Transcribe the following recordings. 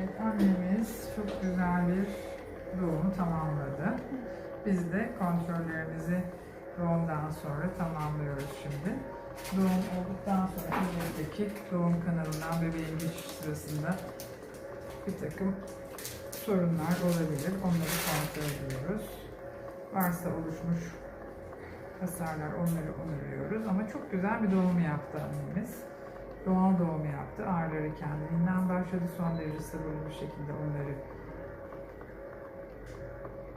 Evet, annemiz çok güzel bir doğum tamamladı. Biz de kontrollerimizi doğumdan sonra tamamlıyoruz şimdi. Doğum olduktan sonra elbette doğum kanalından bebeğin geçiş sırasında bir takım sorunlar olabilir. Onları kontrol ediyoruz. Varsa oluşmuş hasarlar onları onarıyoruz. Ama çok güzel bir doğum yaptı annemiz. Doğal doğum yaptı. Ağrıları kendiliğinden başladı. Son derece sabırlı bir şekilde onları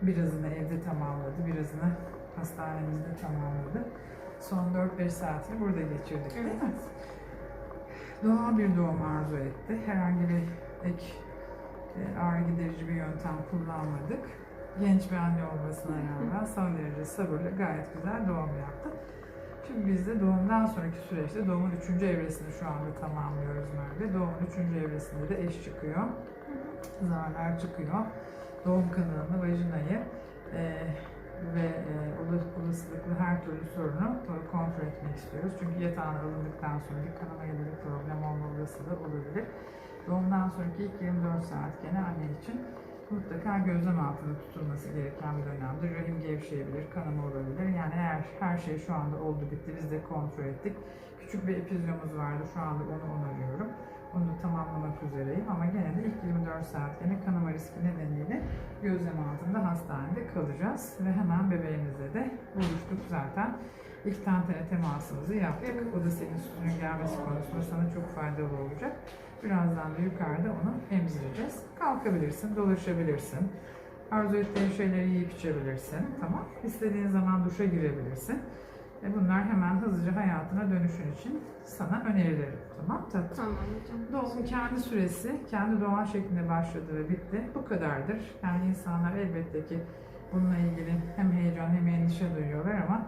birazını evde tamamladı. Birazını hastanemizde tamamladı. Son 4-5 saatini burada geçirdik değil mi? Doğal bir doğum arzu etti. Herhangi bir ek e, ağrı giderici bir yöntem kullanmadık. Genç bir anne olmasına rağmen son derece sabırlı, gayet güzel doğum yaptı. Şimdi biz de doğumdan sonraki süreçte doğumun üçüncü evresini şu anda tamamlıyoruz Merve. Doğumun üçüncü evresinde de eş çıkıyor. Zarlar çıkıyor. Doğum kanalını, vajinayı e, ve e, ola- olasılıklı her türlü sorunu kontrol etmek istiyoruz. Çünkü yatağına alındıktan sonra bir kanama ya da bir problem olma olasılığı olabilir. Doğumdan sonraki ilk 24 saat gene anne için mutlaka gözlem altında tutulması gereken bir dönemdir. Rahim gevşeyebilir, kanama olabilir. Yani eğer her şey şu anda oldu bitti, biz de kontrol ettik. Küçük bir epizyomuz vardı, şu anda onu onarıyorum. Onu da tamamlamak üzereyim ama gene de ilk 24 saat gene kanama riski nedeniyle gözlem altında hastanede kalacağız. Ve hemen bebeğimizle de buluştuk zaten. İlk tantene temasımızı yaptık. O da senin sütünün gelmesi konusunda sana çok faydalı olacak. Birazdan da yukarıda onu emzireceğiz. Kalkabilirsin, dolaşabilirsin. Arzu ettiğin şeyleri yiyip içebilirsin. Tamam. İstediğin zaman duşa girebilirsin. Ve bunlar hemen hızlıca hayatına dönüşün için sana önerilerim. Tamam tatlım. Tamam hocam. Doğumun kendi süresi, kendi doğal şeklinde başladı ve bitti. Bu kadardır. Yani insanlar elbette ki bununla ilgili hem heyecan hem endişe duyuyorlar ama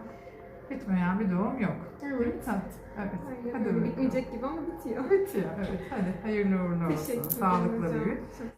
bitmeyen bir doğum yok. Değil mi Evet. Evet. Aynen Hadi öyle. Bitmeyecek gibi ama bitiyor. Bitiyor. Evet. Hadi hayırlı uğurlu olsun. Hocam. büyüt.